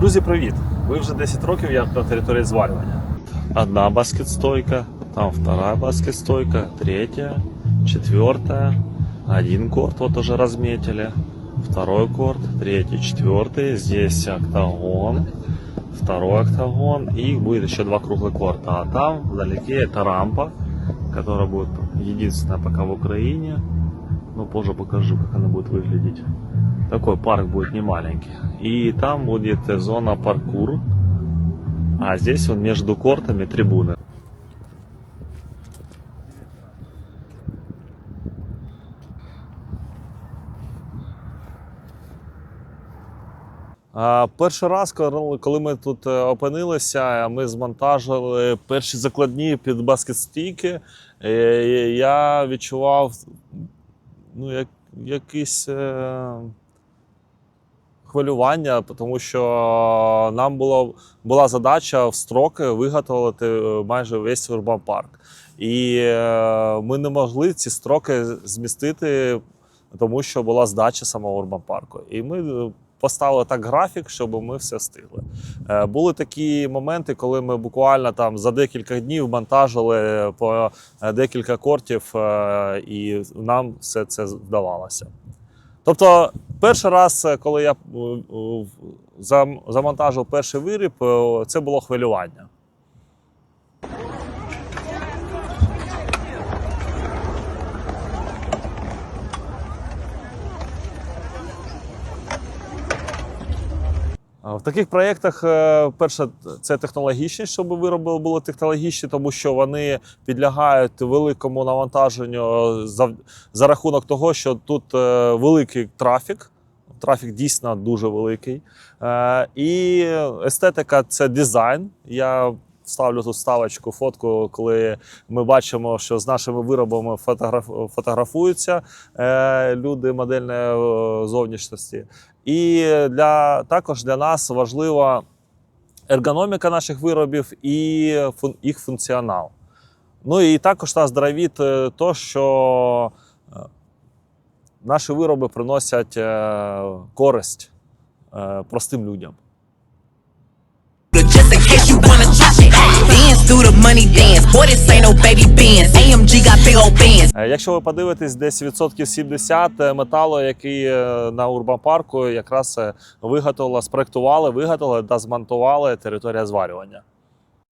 Друзі, привіт! Ви вже 10 років як на території зварювання. Одна баскетстойка, там вторая баскетстойка, третья, четвертая. Один корт вот уже разметили. Второй корт, третий, четвертый. Здесь октагон, второй октагон. И их будет еще два круглых корта. А там вдалеке это рампа, которая будет единственная пока в Украине. Но позже покажу, как она будет выглядеть. Такой парк будет не маленький. И там будет зона паркур. А здесь вот между кортами трибуны. Перший раз, коли ми тут е, опинилися, ми змонтажили перші закладні під баскетстійки. Е, Я відчував ну, як, якийсь е, хвилювання, тому що нам було, була задача в строки виготовити е, майже весь урбан парк. І е, ми не могли ці строки змістити, тому що була здача самого урбан парку. І ми е, поставили так графік, щоб ми все встигли. Були такі моменти, коли ми буквально там за декілька днів монтажили по декілька кортів, і нам все це вдавалося. Тобто, перший раз, е, коли я е, зам- замонтажив перший виріб, е, це було хвилювання. В таких проєктах, перше, це технологічність, щоб вироби були технологічні, тому що вони підлягають великому навантаженню за, за рахунок того, що тут великий трафік. Трафік дійсно дуже великий. Е, І естетика це дизайн. Я ставлю тут ставочку, фотку, коли ми бачимо, що з нашими виробами фотограф, фотографуються е, люди модельної е, зовнішності. І для, також для нас важлива ергономіка наших виробів і їх функціонал. Ну і також нас драйвить е, то, що наші вироби приносять е, користь е, простим людям. Е, Якщо ви подивитесь, десь відсотків 70 металу, який на Урбанпарку якраз виготовила, спроектували, виготовили та змонтували територія зварювання.